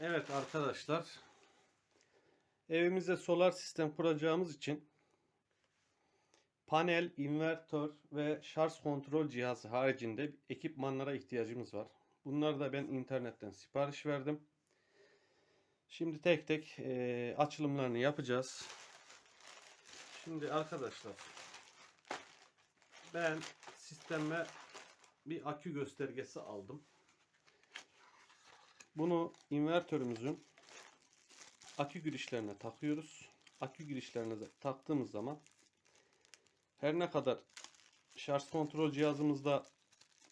Evet arkadaşlar. Evimize solar sistem kuracağımız için panel, invertör ve şarj kontrol cihazı haricinde ekipmanlara ihtiyacımız var. Bunları da ben internetten sipariş verdim. Şimdi tek tek e, açılımlarını yapacağız. Şimdi arkadaşlar ben sisteme bir akü göstergesi aldım. Bunu invertörümüzün akü girişlerine takıyoruz. Akü girişlerine taktığımız zaman her ne kadar şarj kontrol cihazımızda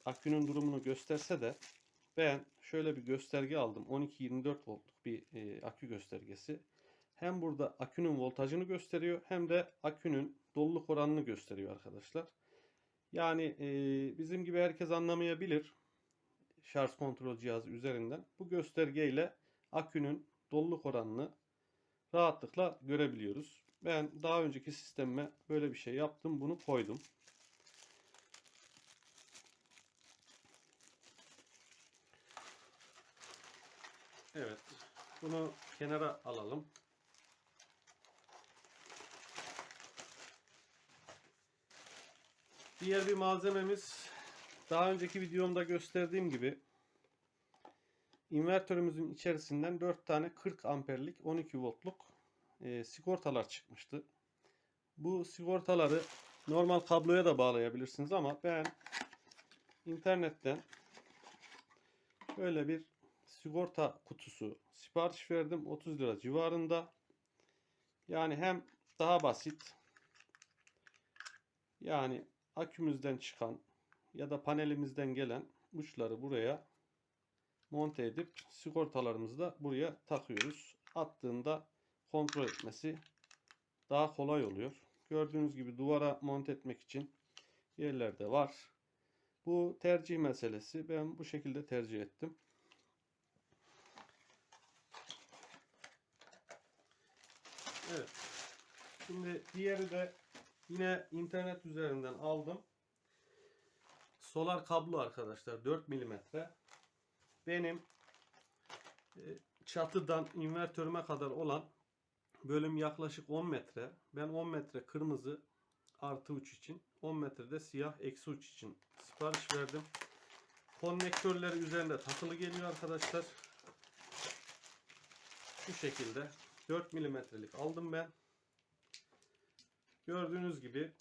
akünün durumunu gösterse de ben şöyle bir gösterge aldım. 12-24 voltluk bir e, akü göstergesi. Hem burada akünün voltajını gösteriyor hem de akünün doluluk oranını gösteriyor arkadaşlar. Yani e, bizim gibi herkes anlamayabilir şarj kontrol cihazı üzerinden. Bu göstergeyle akünün doluluk oranını rahatlıkla görebiliyoruz. Ben daha önceki sistemime böyle bir şey yaptım. Bunu koydum. Evet. Bunu kenara alalım. Diğer bir malzememiz daha önceki videomda gösterdiğim gibi invertörümüzün içerisinden 4 tane 40 amperlik 12 voltluk e, sigortalar çıkmıştı. Bu sigortaları normal kabloya da bağlayabilirsiniz ama ben internetten şöyle bir sigorta kutusu sipariş verdim. 30 lira civarında. Yani hem daha basit yani akümüzden çıkan ya da panelimizden gelen uçları buraya monte edip sigortalarımızı da buraya takıyoruz. Attığında kontrol etmesi daha kolay oluyor. Gördüğünüz gibi duvara monte etmek için yerlerde var. Bu tercih meselesi. Ben bu şekilde tercih ettim. Evet. Şimdi diğeri de yine internet üzerinden aldım. Solar kablo arkadaşlar 4 milimetre. Benim e, çatıdan invertörüme kadar olan bölüm yaklaşık 10 metre. Ben 10 metre kırmızı artı uç için 10 metrede siyah eksi uç için sipariş verdim. Konnektörleri üzerinde takılı geliyor arkadaşlar. Şu şekilde 4 milimetrelik aldım ben. Gördüğünüz gibi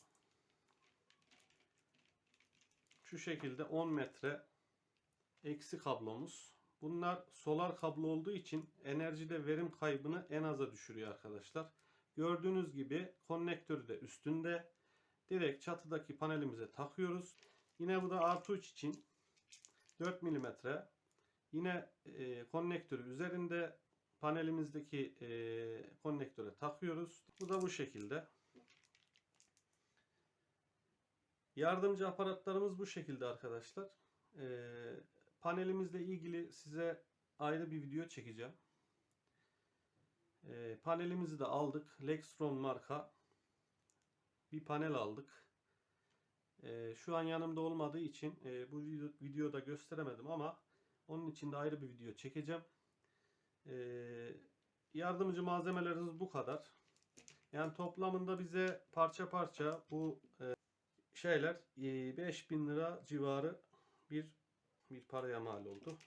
şu şekilde 10 metre eksi kablomuz. Bunlar solar kablo olduğu için enerjide verim kaybını en aza düşürüyor arkadaşlar. Gördüğünüz gibi konnektörü de üstünde. Direkt çatıdaki panelimize takıyoruz. Yine bu da artı uç için 4 mm. Yine e, konnektörü üzerinde panelimizdeki e, konnektöre takıyoruz. Bu da bu şekilde. Yardımcı aparatlarımız bu şekilde arkadaşlar. Ee, panelimizle ilgili size ayrı bir video çekeceğim. Ee, panelimizi de aldık. Lextron marka bir panel aldık. Ee, şu an yanımda olmadığı için e, bu video, videoda gösteremedim ama onun için de ayrı bir video çekeceğim. Ee, yardımcı malzemelerimiz bu kadar. Yani toplamında bize parça parça bu e, şeyler e, 5000 lira civarı bir bir paraya mal oldu.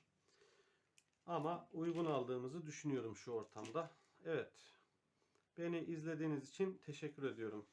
Ama uygun aldığımızı düşünüyorum şu ortamda. Evet. Beni izlediğiniz için teşekkür ediyorum.